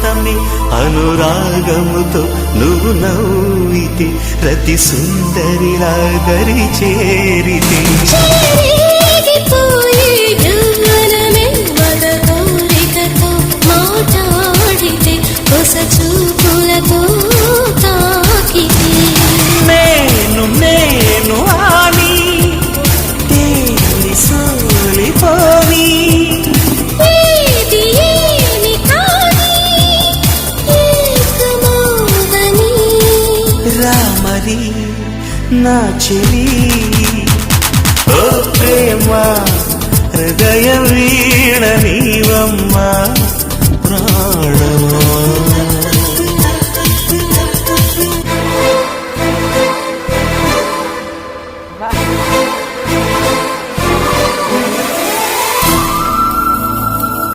అమృతమే అనురాగముతో నువ్వు నవ్వితే ప్రతి సుందరిలా గరి చేరితే రామరి నా చెలి ఓ ప్రేమ హృదయ వీణ నీవమ్మా.